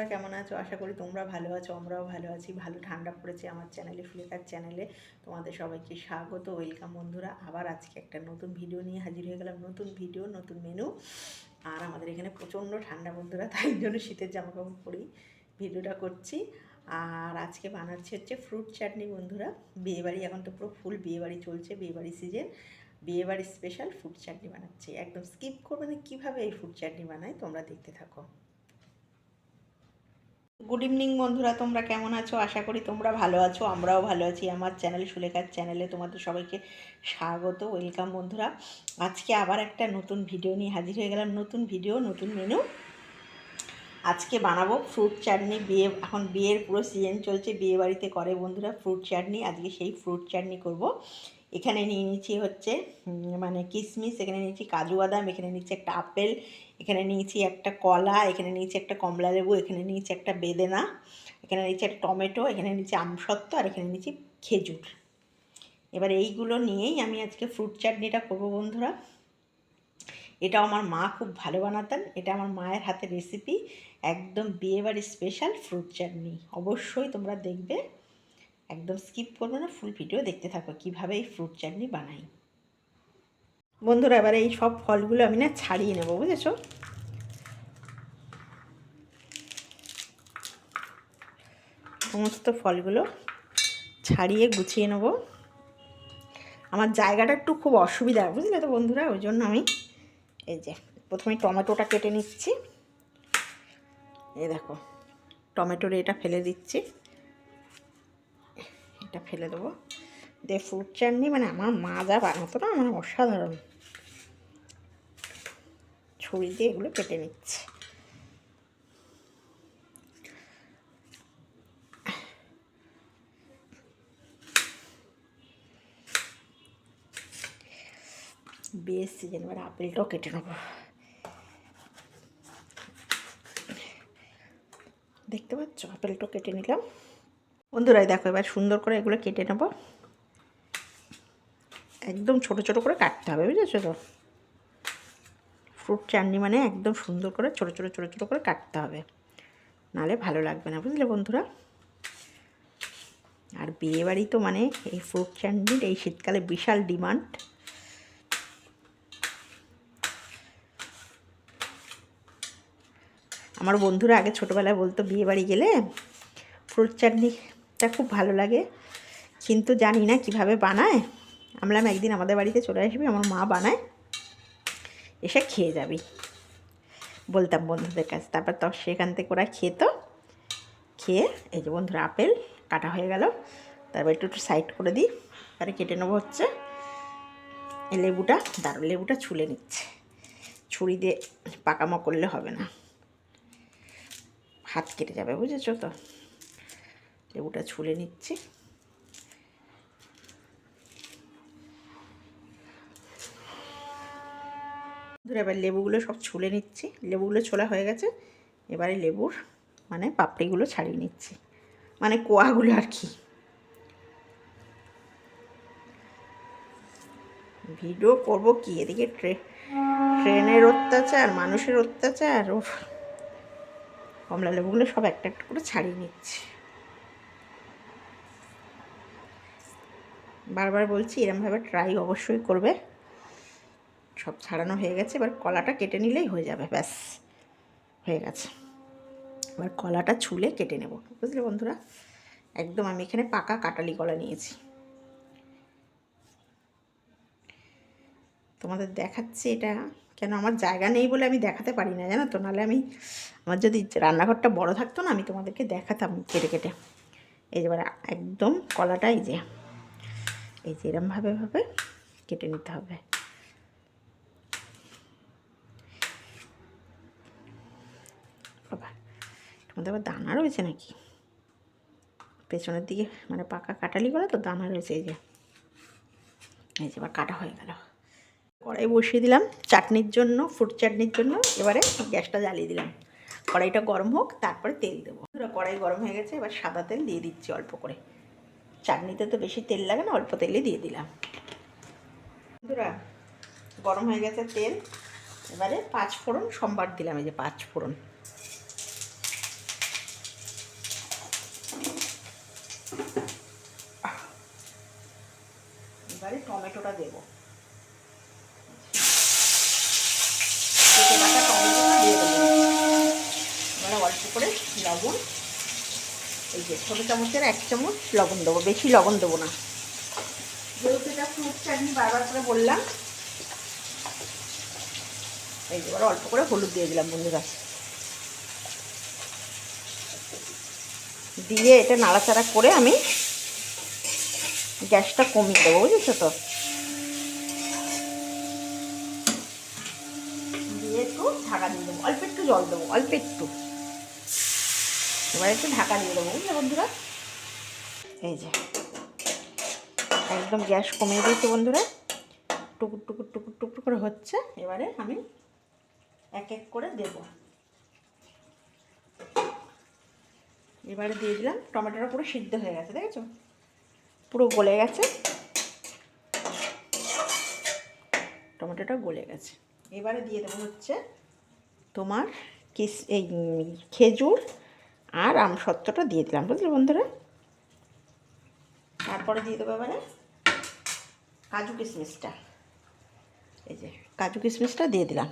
তোমরা কেমন আছো? আশা করি তোমরা ভালো আছো, আমরাও ভালো আছি। ভালো ঠান্ডা পড়েছে আমার চ্যানেলে ফ্লিকার চ্যানেলে। তোমাদের সবাইকে স্বাগত, ওয়েলকাম বন্ধুরা। আবার আজকে একটা নতুন ভিডিও নিয়ে হাজির হয়ে গেলাম। নতুন ভিডিও, নতুন মেনু আর আমাদের এখানে প্রচণ্ড ঠান্ডা বন্ধুরা, তাই জন্য শীতের জামা কাপড় পরেই ভিডিওটা করছি। আর আজকে বানাচ্ছি হচ্ছে ফ্রুট চাটনি বন্ধুরা। বিয়েবাড়ি, এখন তো পুরো ফুল বিয়েবাড়ি চলছে, বিয়েবাড়ি সিজন বিয়েবাড়ির স্পেশাল ফুড চাটনি বানাচ্ছি। একদম স্কিপ করবে না, কীভাবে এই ফুড চাটনি বানাই তোমরা দেখতে থাকো। গুড ইভিনিং বন্ধুরা, তোমরা কেমন আছো? আশা করি তোমরা ভালো আছো, আমরাও ভালো আছি। আমার চ্যানেল সুলেখার চ্যানেলে তোমাদের সবাইকে স্বাগত ওয়েলকাম বন্ধুরা। আজকে আবার একটা নতুন ভিডিও নিয়ে হাজির হয়ে গেলাম। নতুন ভিডিও নতুন মেনু আজকে বানাবো ফ্রুট চাটনি বিয়ে, এখন বিয়ের পুরো সিজন চলছে, বিয়ে বাড়িতে করে বন্ধুরা ফ্রুট চাটনি আজকে সেই ফ্রুট চাটনি করব। এখানে নিয়ে নিচ্ছি হচ্ছে মানে কিশমিশ এখানে নিয়েছি কাজু বাদাম, এখানে নিচ্ছি একটা আপেল, এখানে নিয়েছি একটা কলা, এখানে নিয়েছি একটা কমলা লেবু, এখানে নিয়েছি একটা বেদেনা, এখানে নিয়েছি একটা টমেটো, এখানে নিয়েছি আমসত্ত্ব, আর এখানে নিয়েছি খেজুর। এবার এইগুলো নিয়েই আমি আজকে ফ্রুট চাটনিটা করব বন্ধুরা। এটাও আমার মা খুব ভালো বানাতেন, এটা আমার মায়ের হাতের রেসিপি একদম বিয়েবাড়ির স্পেশাল ফ্রুট চাটনি। অবশ্যই তোমরা দেখবে। একদম স্কিপ করব না ফুল ভিডিও দেখতে থাকো কীভাবে এই ফ্রুট চাটনি বানাই। বন্ধুরা, এবারে এই সব ফলগুলো আমি না ছাড়িয়ে নেব, বুঝেছ? সমস্ত ফলগুলো ছাড়িয়ে গুছিয়ে নেব। আমার জায়গাটা একটু খুব অসুবিধা, বুঝলে তো বন্ধুরা? ওই জন্য আমি এই যে, প্রথমে টমেটোটা কেটে নিচ্ছি। এই দেখো, টমেটোর এটা ফেলে দিচ্ছি। এটা ফেলে দেবো। দিয়ে ফ্রুট চাটনি মানে আমার মা যা বানাতো না মানে অসাধারণ। ছুরি দিয়ে এগুলো কেটে নিচ্ছে। বেশ সিজন এবার আপেলটাও কেটে নেব। দেখতে পাচ্ছ? আপেলটাও কেটে নিলাম। বন্ধুরাই দেখো, এবার সুন্দর করে এগুলো কেটে নেব। একদম ছোট ছোট করে কাটতে হবে, বুঝেছ তো? ফ্রুট চাটনি মানে একদম সুন্দর করে ছোট ছোট ছোট ছোট করে কাটতে হবে। নালে ভালো লাগবে না, বুঝলে বন্ধুরা? আর বিয়েবাড়ি তো মানে এই ফ্রুট চাটনির এই শীতকালে বিশাল ডিমান্ড। আমার বন্ধুরা আগে ছোটোবেলায় বলতো বিয়ে বাড়ি গেলে ফ্রুট চাটনিটা খুব ভালো লাগে। কিন্তু জানি না কীভাবে বানায়। আমরা একদিন আমাদের বাড়িতে চলে আসবি, আমার মা বানায়। এসে খেয়ে যাবি। বলতাম বন্ধুদের কাছে। তারপর তো সেখান থেকে ওরা খেতো। খেয়ে এই যে বন্ধুরা আপেল কাটা হয়ে গেল। তারপর একটু একটু সাইড করে দিই। তারপরে কেটে নেব হচ্ছে এই লেবুটা। দারুণ লেবুটা ছুলে নিচ্ছে। ছুরি দিয়ে পাকামো করলে হবে না। হাত কেটে যাবে, বুঝেছ তো? লেবুটা ছুলে নিচ্ছি। এবার লেবুগুলো সব ছুলে নিচ্ছি। লেবুগুলো ছোলা হয়ে গেছে। এবারে লেবুর মানে পাপড়িগুলো ছাড়িয়ে নিচ্ছি। মানে কোয়াগুলো আর কি। ভিডিও করব কি? এদিকে ট্রে ট্রেনের অত্যাচার, মানুষের অত্যাচার ও কমলা লেবুগুলো সব একটা একটা করে ছাড়িয়ে নিচ্ছি। বারবার বলছি, এরমভাবে ট্রাই অবশ্যই করবে। সব ছাড়ানো হয়ে গেছে, এবার কলাটা কেটে নিলেই হয়ে যাবে, ব্যাস, হয়ে গেছে। এবার কলাটা ছুলে কেটে নেব। বুঝলে বন্ধুরা? একদম আমি এখানে পাকা কাটালি কলা নিয়েছি। তোমাদের দেখাচ্ছি এটা কেন আমার জায়গা নেই বলে আমি দেখাতে পারি না, জানো তো? নাহলে আমি, আমার যদি রান্নাঘরটা বড় থাকতো না, আমি তোমাদেরকে দেখাতাম কেটে কেটে। এই যে একদম কলাটা এই যে এই যে এরমভাবে ভাবে কেটে নিতে হবে। তোমাদের আবার দানা রয়েছে নাকি? পেছনের দিকে মানে পাকা কাটালি করা তো দানা রয়েছে এই যে। এই যে এবার কাটা হয়ে গেল। কড়াই বসিয়ে দিলাম চাটনির জন্য ফ্রুট চাটনির জন্য। এবারে গ্যাসটা জ্বালিয়ে দিলাম। কড়াইটা গরম হোক, তারপরে তেল দেবো। কড়াই গরম হয়ে গেছে, এবার সাদা তেল দিয়ে দিচ্ছি অল্প করে। চাটনিতে তো বেশি তেল লাগে না, অল্প তেলই দিয়ে দিলাম। বন্ধুরা, গরম হয়ে গেছে তেল। এবারে পাঁচ ফোড়ন, সোমবার দিলাম এই যে পাঁচ ফোড়ন। এবারে টমেটোটা দেবো। এই যে ছোটো চামচের এক চামচ লবণ দেবো, বেশি লবণ দেবো না। যেহেতু এটা ফ্রুট চাটনি বারবার করে বললাম। এই এবার অল্প করে হলুদ দিয়ে দিলাম বন্ধুরা। দিয়ে এটা নাড়াচাড়া করে আমি গ্যাসটা কমিয়ে দেবো, বুঝেছ তো? দিয়ে একটু ঢাকা দিয়ে দেবো, অল্প একটু জল দেবো, অল্প একটু। এবার একটু ঢাকা দিয়ে দেবো, বুঝলে বন্ধুরা? এই যে, একদম গ্যাস কমিয়ে দিয়েছি বন্ধুরা। টুকুর টুকুর টুকুর টুকুর করে হচ্ছে, এবারে আমি এক এক করে দেব। এবারে দিয়ে দিলাম, টমেটোটা পুরো সিদ্ধ হয়ে গেছে, দেখেছ? পুরো গলে গেছে। টমেটোটা গলে গেছে। এবারে দিয়ে দেবো হচ্ছে তোমার কিস এই খেজুর আর আম সত্যটা দিয়ে দিলাম, বুঝলে বন্ধুরা? তারপরে দিয়ে দেবো এবারে কাজু কিশমিশটা। এই যে, কাজু কিশমিশটা দিয়ে দিলাম।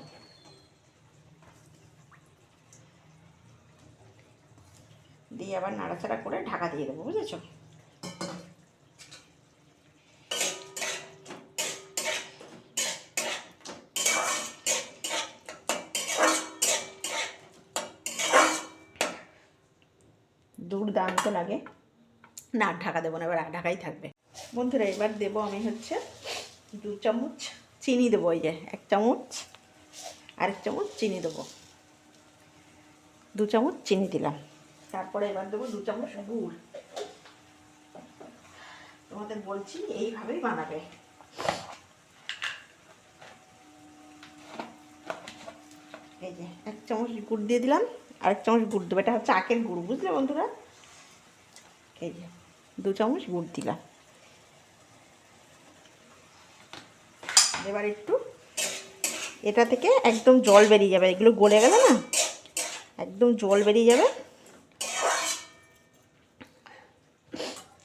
দিয়ে আবার নাড়াচাড়া করে ঢাকা দিয়ে দেবো, বুঝেছ? দুর্দান্ত লাগে। না ঢাকা দেবো না, এবার ঢাকাই থাকবে। বন্ধুরা, এবার দেবো আমি হচ্ছে দু চামচ চিনি দেবো, ওই যে এক চামচ আরেক চামচ চিনি দেবো। দু চামচ চিনি দিলাম। তারপরে এবার দেবো দু চামচ গুড়। তোমাদের বলছি, এইভাবেই বানাবে। এই যে এক চামচ গুড় দিয়ে দিলাম। আরেক চামচ গুড় দেবো। এটা হচ্ছে আখের গুড়, বুঝলে বন্ধুরা? এই যে, দু চামচ গুড় দিলাম। এবার একটু এটা থেকে একদম জল বেরিয়ে যাবে। এগুলো গলে গেলে না, একদম জল বেরিয়ে যাবে।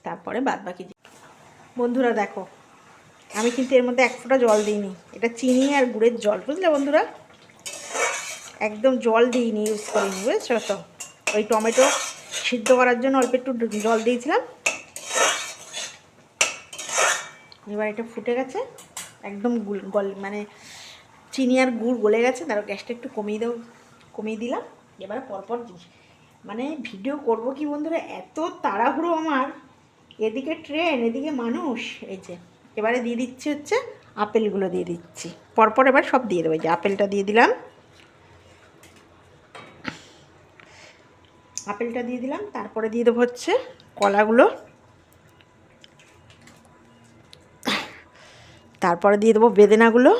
তারপরে বাদ বাকি বন্ধুরা দেখো, আমি কিন্তু এর মধ্যে এক ফোঁটা জল দিইনি। এটা চিনি আর গুড়ের জল, বুঝলে বন্ধুরা? একদম জল দিইনি ইউজ করিনি, বুঝেছ? তো ওই টমেটো সিদ্ধ করার জন্য অল্প একটু জল দিয়েছিলাম। এবার এটা ফুটে গেছে, একদম গুল, গল মানে চিনি আর গুড় গলে গেছে তারপর গ্যাসটা একটু কমিয়ে দেবো কমিয়ে দিলাম। এবারে পরপর জিনিস মানে ভিডিও করব কি বন্ধুরা, এত তাড়াহুড়ো আমার। এদিকে ট্রেন, এদিকে মানুষ, এই যে, এবারে দিয়ে দিচ্ছি হচ্ছে আপেলগুলো দিয়ে দিচ্ছি। পরপর এবার সব দিয়ে দেবো যে আপেলটা দিয়ে দিলাম। আপেলটা দিয়ে দিলাম, তারপরে দিয়ে দেবো হচ্ছে কলাগুলো। তারপরে দিয়ে দেবো বেদেনাগুলো।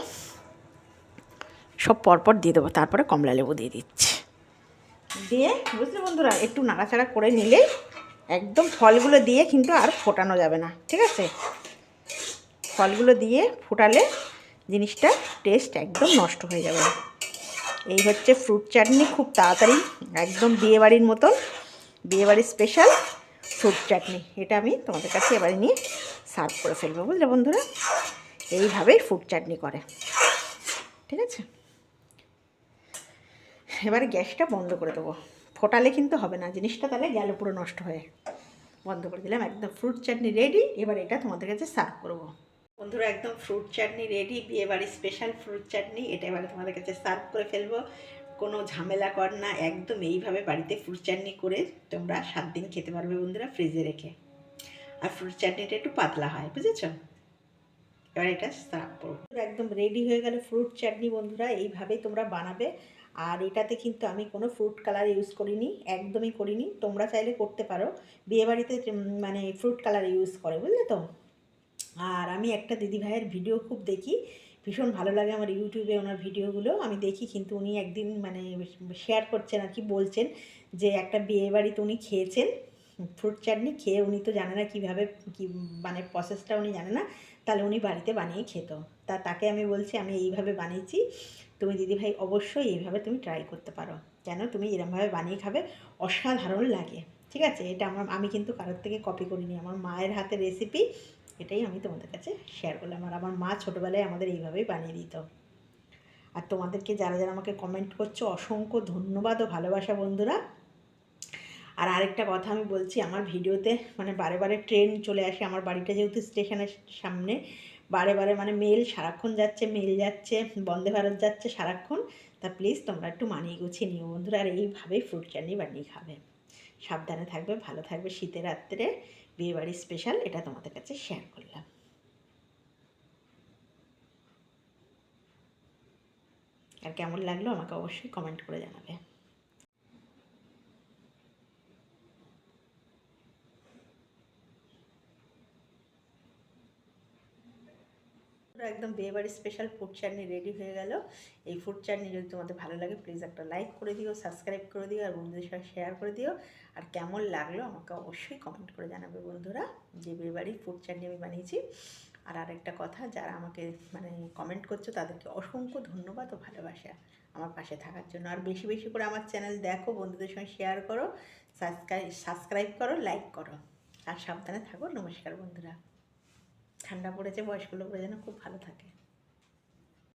সব পরপর দিয়ে দেবো, তারপরে কমলা লেবু দিয়ে দিচ্ছি। দিয়ে, বুঝলে বন্ধুরা, একটু নাড়াচাড়া করে নিলে একদম ফলগুলো দিয়ে কিন্তু আর ফোটানো যাবে না, ঠিক আছে? ফলগুলো দিয়ে ফোটালে জিনিসটা টেস্ট একদম নষ্ট হয়ে যাবে এই হচ্ছে ফ্রুট চাটনি খুব তাড়াতাড়ি, একদম বিয়েবাড়ির মতন, বিয়েবাড়ির স্পেশাল ফ্রুট চাটনি এটা আমি তোমাদের কাছে এবারে নিয়ে সার্ভ করে ফেলব, বুঝলে বন্ধুরা? এইভাবেই ফ্রুট চাটনি করে। ঠিক আছে? এবারে গ্যাসটা বন্ধ করে দেবো। ফোটালে কিন্তু হবে না, জিনিসটা তাহলে গেল পুরো নষ্ট হয়ে। বন্ধ করে দিলাম, একদম ফ্রুট চাটনি রেডি এবার এটা তোমাদের কাছে সার্ভ করব। বন্ধুরা একদম ফ্রুট চাটনি রেডি বিয়ে বাড়ির স্পেশাল ফ্রুট চাটনি এটা এবারে তোমাদের কাছে সার্ভ করে ফেলব। কোনো ঝামেলা কর না, একদম এইভাবে বাড়িতে ফ্রুট চাটনি করে তোমরা সাত দিন খেতে পারবে বন্ধুরা ফ্রিজে রেখে। আর ফ্রুট চাটনিটা একটু পাতলা হয়, বুঝেছ? এবার এটা সার্ভ করব একদম রেডি হয়ে গেল ফ্রুট চাটনি বন্ধুরা এইভাবেই তোমরা বানাবে। আর এটাতে কিন্তু আমি কোনো ফ্রুট কালার ইউজ করিনি, একদমই করিনি। তোমরা চাইলে করতে পারো। বিয়েবাড়িতে মানে ফ্রুট কালার ইউজ করে, বুঝলে তো? আর আমি একটা দিদি ভাইয়ের ভিডিও খুব দেখি। ভীষণ ভালো লাগে আমার ইউটিউবে ওনার ভিডিওগুলো। আমি দেখি কিন্তু উনি একদিন মানে শেয়ার করছেন আর কি, বলছেন যে একটা বিয়ে বাড়িতে উনি খেয়েছেন ফ্রুট চাটনি খেয়ে উনি তো জানে না কীভাবে কী মানে প্রসেসটা উনি জানে না, তাহলে উনি বাড়িতে বানিয়ে খেত। তা তাকে আমি বলছি, আমি এইভাবে বানিয়েছি, তুমি দিদিভাই অবশ্যই এইভাবে তুমি ট্রাই করতে পারো। কেন? তুমি এরমভাবে বানিয়ে খাবে, অসাধারণ লাগে। ঠিক আছে? এটা আমার, আমি কিন্তু কারোর থেকে কপি করিনি। আমার মায়ের হাতে রেসিপি এটাই আমি তোমাদের কাছে শেয়ার করলাম। আর আমার মা ছোটোবেলায় আমাদের এইভাবেই বানিয়ে দিত। আর তোমাদেরকে যারা যারা আমাকে কমেন্ট করছ, অসংখ্য ধন্যবাদ ও ভালোবাসা বন্ধুরা। আর আরেকটা কথা আমি বলছি, আমার ভিডিওতে মানে বারে বারে ট্রেন চলে আসে। আমার বাড়িটা যেহেতু স্টেশনের সামনে, বারে বারে মানে মেল সারাক্ষণ যাচ্ছে মেল যাচ্ছে, বন্দে ভারত যাচ্ছে সারাক্ষণ। তা প্লিজ তোমরা একটু মানিয়ে গুছিয়ে নিও বন্ধুরা। আর এইভাবেই ফ্রুট চাটনি বানিয়ে খাবে। সাবধানে থাকবে, ভালো থাকবে শীতের রাত্রে। বিয়েবাড়ির স্পেশাল এটা তোমাদের কাছে শেয়ার করলাম। আর কেমন লাগল আমাকে অবশ্যই কমেন্ট করে জানাবে। পুরো একদম বিয়েবাড়ির স্পেশাল ফুড চাটনি রেডি হয়ে গেল। এই ফুড চাটনি যদি তোমাদের ভালো লাগে প্লিজ একটা লাইক করে দিও সাবস্ক্রাইব করে দিও, আর বন্ধুদের সাথে শেয়ার করে দিও। আর কেমন লাগল আমাকে অবশ্যই কমেন্ট করে জানাবে বন্ধুরা, যে বিয়েবাড়ির ফুড চাটনি আমি বানিয়েছি। আর আরেকটা কথা, যারা আমাকে মানে কমেন্ট করছ, তাদেরকে অসংখ্য ধন্যবাদ ও ভালোবাসা আমার পাশে থাকার জন্য। আর বেশি বেশি করে আমার চ্যানেল দেখো, বন্ধুদের সঙ্গে শেয়ার করো সাবস্ক্রাইব সাবস্ক্রাইব করো লাইক করো। আর সাবধানে থাকো, নমস্কার বন্ধুরা। ঠান্ডা পড়েছে বয়স্ক লোকরা যেন খুব ভালো থাকে।